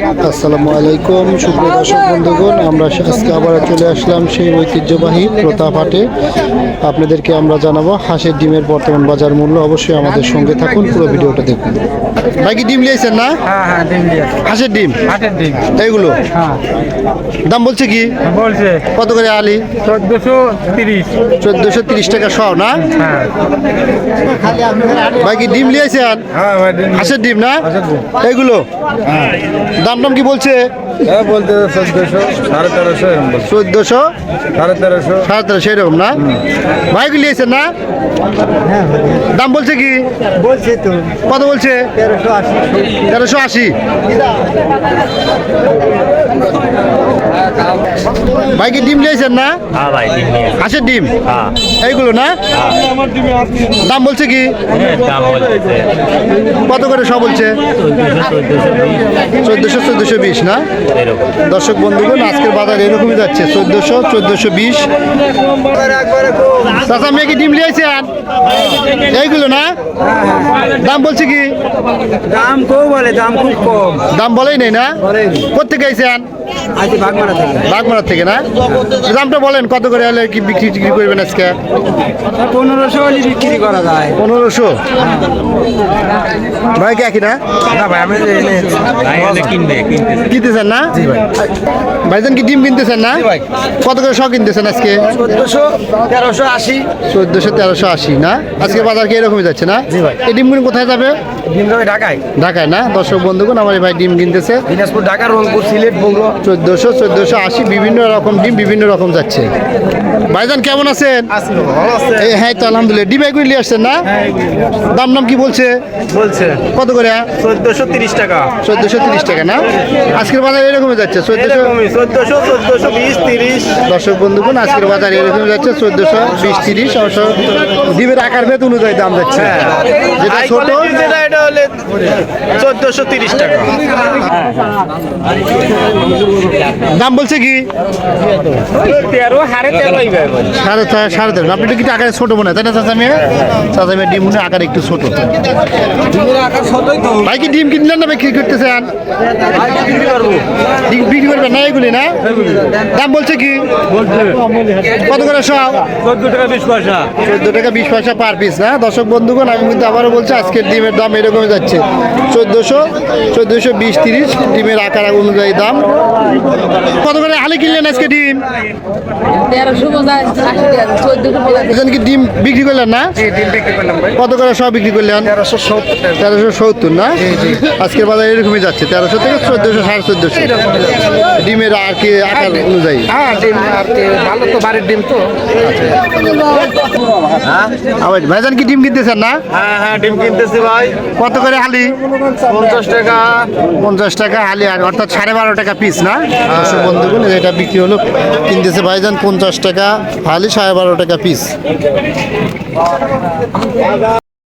আসসালামু আলাইকুম সুপ্রিয় দর্শক বন্ধুগণ আমরা আজকে আবার চলে আসলাম সেই ঐতিহ্যবাহী প্রতাপ হাটে আপনাদেরকে আমরা জানাব হাঁসের ডিমের বর্তমান বাজার মূল্য। অবশ্যই আমাদের সঙ্গে থাকুন পুরো ভিডিওটা দেখুন। ভাই কি ডিম নিয়েছেন না? হ্যাঁ হ্যাঁ ডিম হাঁসের ডিম? হাটের এইগুলো? হ্যাঁ। দাম বলছে কি? বলছে কত করে আলি? চোদ্দশো তিরিশ। চোদ্দোশো তিরিশ টাকা সহ না? ভাই কি ডিম ডিম হাঁসের ডিম না? এইগুলো? দাম দাম কি বলছে? হ্যাঁ বলতে চোদ্দশো সাড়ে তেরোশো এরকম চোদ্দোশো? সাড়ে তেরোশো। সাড়ে তেরোশো এরকম না? ভাই কি নিয়েছেন না? দাম বলছে কি? বলছে তো। কত বলছে? তেরোশো আশি। তেরোশো আশি। ভাই কি ডিম নিয়েছেন না? হ্যাঁ ভাই ডিম হাঁসের ডিম? হ্যাঁ। এইগুলো না? দাম বলছে কি? দাম বলতেছে কত করে সব বলছে? চোদ্দোশো চোদ্দোশো বিশ। না? দর্শক বন্ধুগণ আজকের বাজার এরকমই যাচ্ছে। চোদ্দোশো চোদ্দোশো বিশ। চাচা মেয়ে কি ডিম লিয়েছেন এইগুলো না? দাম বলছে কি? দাম কম বলে দাম খুব কম। দাম বলেই নেই না? কোথেকে আইছেন? বাগমারা থেকে। বাগমারার থেকে না? দামটা বলেন কত করে হলে কি বিক্রি টিক্রি করবেন আজকে? পনেরোশো হলে বিক্রি করা যায়। পনেরোশো? ভাই কি একই না? ভাই আমি কিনতেছেন না? ভাইজান কি ডিম কিনতেছেন না? কত করে শ কিনতেছেন আজকে? চোদ্দশো তেরোশো আশি। চোদ্দোশো তেরোশো আশি না? আজকে বাজার কি এরকমই যাচ্ছে না? এই ডিমগুলো কোথায় যাবে? ডিম যাবে ঢাকায়। ঢাকায় না? দর্শক বন্ধুগণ আমার ভাই ডিম কিনতেছে। দিনাজপুর ঢাকা রংপুর সিলেট বগুড়া। চোদ্দোশো চোদ্দোশো আশি বিভিন্ন রকম ডিম বিভিন্ন রকম যাচ্ছে। ভাইজান কেমন আছেন? হ্যাঁ তো আলহামদুলিল্লাহ। ডিম এগুলি নিয়ে আসছেন না? দাম নাম কি বলছে? বলছে। কত করে? চোদ্দশো তিরিশ টাকা। চোদ্দোশো তিরিশ টাকা না? আজকের বাজার এরকমই যাচ্ছে। চোদ্দোশো চোদ্দশো চোদ্দশো বিশ তিরিশ। দর্শক বন্ধুগণ আজকের বাজার এরকম যাচ্ছে। চোদ্দোশো বিশ তিরিশ অবশ্য ডিমের আকার ভেদ অনুযায়ী দাম যাচ্ছে। যেটা ছোট যেটা এটা হলে চোদ্দশো তিরিশ টাকা। দাম বলছে কি? সাড়ে সাড়ে তেরো। আপনি কি আকারে ছোট মনে হয় তাই না চাচা মেয়ে? চাচা মেয়ে ডিম মনে আকার একটু ছোট। ভাই কি ডিম কিনলেন না করতেছেন ডিম বিক্রি করবেন না এগুলি না? দাম বলছে কি? কত করে সব? চোদ্দ টাকা বিশ পয়সা চোদ্দ টাকা বিশ পয়সা পার পিস না? দর্শক বন্ধুগণ আমি কিন্তু আবারও বলছি আজকের ডিমের দাম এরকমই যাচ্ছে। চোদ্দোশো চোদ্দোশো বিশ তিরিশ ডিমের আকার অনুযায়ী দাম। কত করে আলি কিনলেন আজকে ডিম? এখানে কি ডিম বিক্রি করলেন না? ডিম বিক্রি করলাম ভাই। কত করে সব বিক্রি করলেন? তেরোশো সত্তর না? আজকের বাজার এরকমই যাচ্ছে তেরোশো থেকে চোদ্দোশো সাড়ে চোদ্দোশো। ডিমের আর কি আকার অনুযায়ী? হ্যাঁ ডিম আর কি ভালো তো বাড়ির ডিম তো। আবার ভাইজান কি ডিম কিনতেছেন না? হ্যাঁ হ্যাঁ ডিম কিনতেছি ভাই। কত করে হালি? পঞ্চাশ টাকা। পঞ্চাশ টাকা হালি আর অর্থাৎ সাড়ে বারো টাকা পিস না? বন্ধুগণ এটা বিক্রি হলো কিনতেছে ভাইজান পঞ্চাশ টাকা হালি সাড়ে বারো টাকা পিস